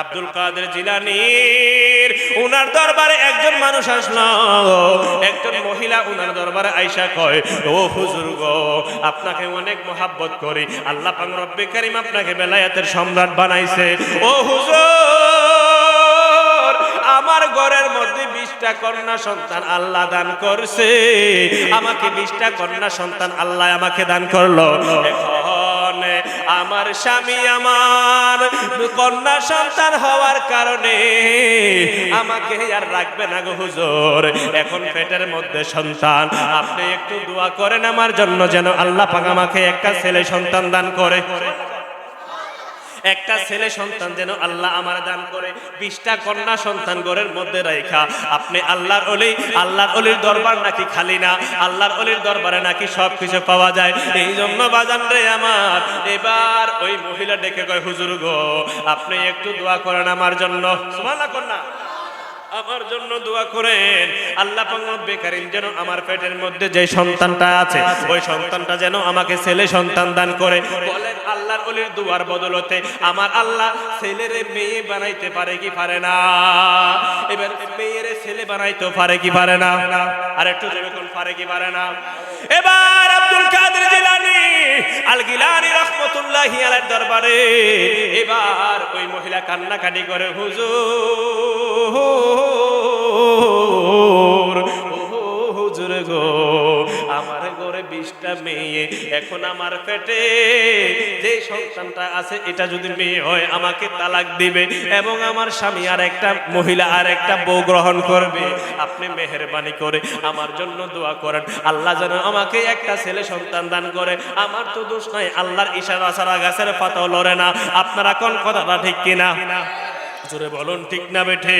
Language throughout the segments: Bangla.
আব্দুল কাদের জিলানির। উনার দরবারে একজন মানুষ আসলো। একজন মহিলা উনার দরবারে আইসা কয়, ও হুজুর গো, আপনাকে অনেক মোহাব্বত করি। আল্লাহ পাক রব্বে কারিম আপনাকে বেলায়েতের সম্রাট বানাইছে। ও হুজুর, আমার ঘরের মধ্যে বিশটা কন্যা সন্তান আল্লাহ দান করছে। আমাকে বিশটা কন্যা সন্তান আল্লাহ আমাকে দান করল। আমার স্বামী আমার, কন্যা সন্তান হওয়ার কারণে আমাকে আর রাখবে না গো হুজুর। এখন পেটের মধ্যে সন্তান, আপনি একটু দোয়া করেন আমার জন্য যেন আল্লাহ পাক আমাকে একটা ছেলে সন্তান দান করে। একটা ছেলে সন্তান যেন আল্লাহ আমার দান করে, বিশটা কন্যা সন্তান ঘরের মধ্যে রেখা আপনি আল্লাহর অলি, আল্লাহর অলির দরবার নাকি খালি না? আল্লাহর অলির দরবারে নাকি সব কিছু পাওয়া যায়। এই জন্য বাজান রে আমার, এবার ওই মহিলা ডেকে কয়, হুজুর গো, আপনি একটু দোয়া করেন আমার জন্য। সুবহানাল্লাহ কন্যা আমার জন্য দোয়া করেন। আল্লাহ বেকারিম যেন আমার পেটের মধ্যে যে সন্তানটা আছে, ওই সন্তানটা যেন আমাকে ছেলে সন্তান দান করে। বলেন আল্লাহর অলির দুয়ার বদলতে আমার আল্লাহ ছেলেরে মেয়ে বানাইতে পারে কি পারে না? এবার মেয়েরে ছেলে বানাইতে পারে কি পারে না? আর একটু কোন পারে কি পারে না? এবার আব্দুল কাদের জিলানি আল গিলানি রহমতুল্লাহি আলাইহির দরবারে এবার ওই মহিলা কান্নাকাটি করে, হুজুর এখন আমার পেটে যে সন্তানটা আছে, এটা যদি মেয়ে হয়, আমাকে তালাক দিবে এবং আমার স্বামী আর একটা মহিলা আর একটা বউ গ্রহণ করবে। আপনি মেহরবানি করে আমার জন্য দোয়া করেন। আল্লাহ যেন আমাকে একটা ছেলে সন্তান দান করে। আমার তো দোষ নাই, আল্লাহর ইশারা ছাড়া গাছের পাতাও লড়ে না। আপনারা কোন কথাটা ঠিক কিনা? জোরে বলুন, ঠিক না বেঠে?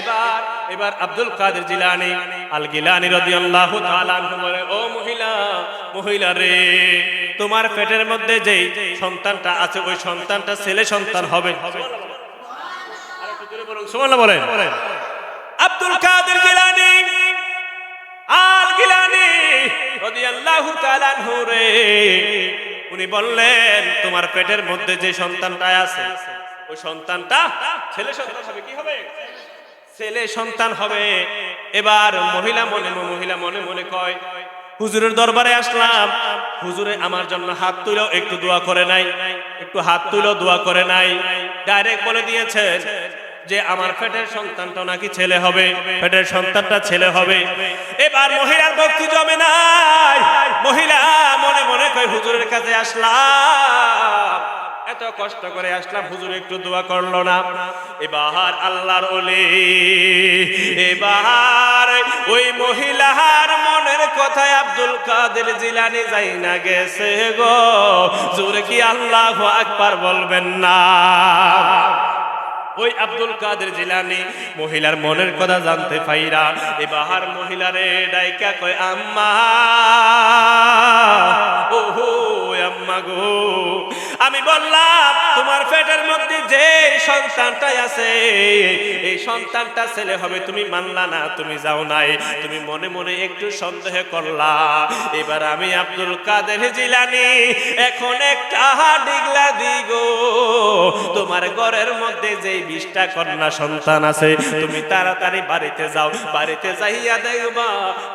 এবার এবার আব্দুল কাদের জিলানি আল গিলানি আনহু বলে, ও মহিলা মহিলা রে, তোমার পেটের মধ্যে যেই সন্তানটা আছে, ওই সন্তানটা ছেলে সন্তান হবে। আব্দুল কাদের জিলানি আল গিলানি রাদিয়াল্লাহু তাআলা রে, উনি বললেন, তোমার পেটের মধ্যে যে সন্তানটা আছে, ওই সন্তানটা ছেলে সন্তান হবে, কি হবে? ছেলে সন্তান হবে। এবার মহিলা মনে- মহিলা মনে মনে কয় হুজুরের দরবারে আসলাম। হুজুরে আমার জন্য হাত তুলো একটু দোয়া করে নাই। একটু হাত তুলো দোয়া করে নাই। ডাইরেক্ট বলে দিয়েছেন যে আমার পেটের সন্তানটা নাকি ছেলে হবে। পেটের সন্তানটা ছেলে হবে। এবার মহিলার ভক্তি জমে নাই। মহিলা মনে মনে কয়, হুজুরের কাছে আসলাম। এত কষ্ট করে আসলাম, হুজুর একটু দোয়া করল না। এবার আল্লাহর ওলি, এবার ওই মহিলার কাদের জিলানি যাই না গেছে গো? জোরে কি আল্লাহ আকবার বলবেন না? ওই আব্দুল কাদের জিলানি মহিলার মনের কথা জানতে পাইরা এবার মহিলারে ডাইকা কয়, আম্মা, ওহো, আম্মা গো, আমি বললাম তোমার পেটের মধ্যে যে সন্তানটাই আছে, এই সন্তানটা ছেলে হবে, তুমি মানলা না, তুমি যাও নাই। তুমি মনে মনে একটু সন্দেহ করলা। এবার আমি আব্দুল কাদের জিলানি, এখন একটা ডিগলা দিগো তোমার ঘরের মধ্যে যে বিশটা কন্যা সন্তান আছে, তুমি তাড়াতাড়ি বাড়িতে যাও। বাড়িতে যাইয়া দেখবা,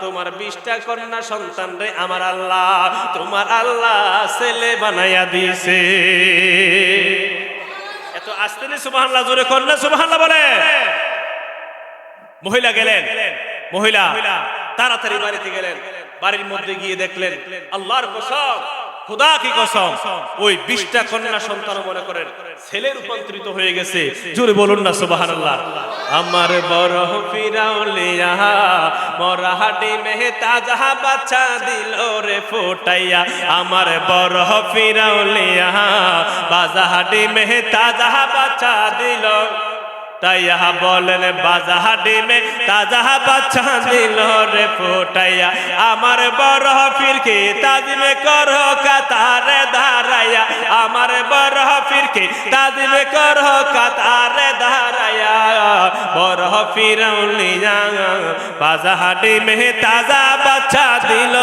তোমার বিশটা কন্যা সন্তান রে আমার আল্লাহ, তোমার আল্লাহ ছেলে বানাইয়া দিছে এত আসতে সুবাহ জোরে কন্যা সুবাহ বলে। মহিলা গেলেন, মহিলা তাড়াতাড়ি বাড়িতে গেলেন, বাড়ির মধ্যে গিয়ে দেখলেন, আল্লাহর কসম খোদা কি কসম, ওই বিশটা কন্যা সন্তান মনে করেন, ছেলে রূপান্তরিত হয়ে গেছে। জোরে বলুন না আমার বড় ফিরাউলিয়া মরাহাটি মেহতা যাহা বাচ্চা দিল রে ফোটাইয়া। আমার বড় ফিরাউলিয়া মেহতা যাহা বাচ্চা দিল। তাইয়া বলেন তাজা বাচ্চা দিল রে ফোটাইয়া। আমার বড় ফিরকে তাজমে কর আমার বড় ফিরকে তাজমে কর কাতারে দাঁড়াইয়া বড় ফিরৌলিয়া বাজাহাটি মে তাজা বাচ্চা দিল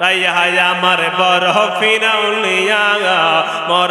তাই আমার বড় ফিরৌলিয়া মর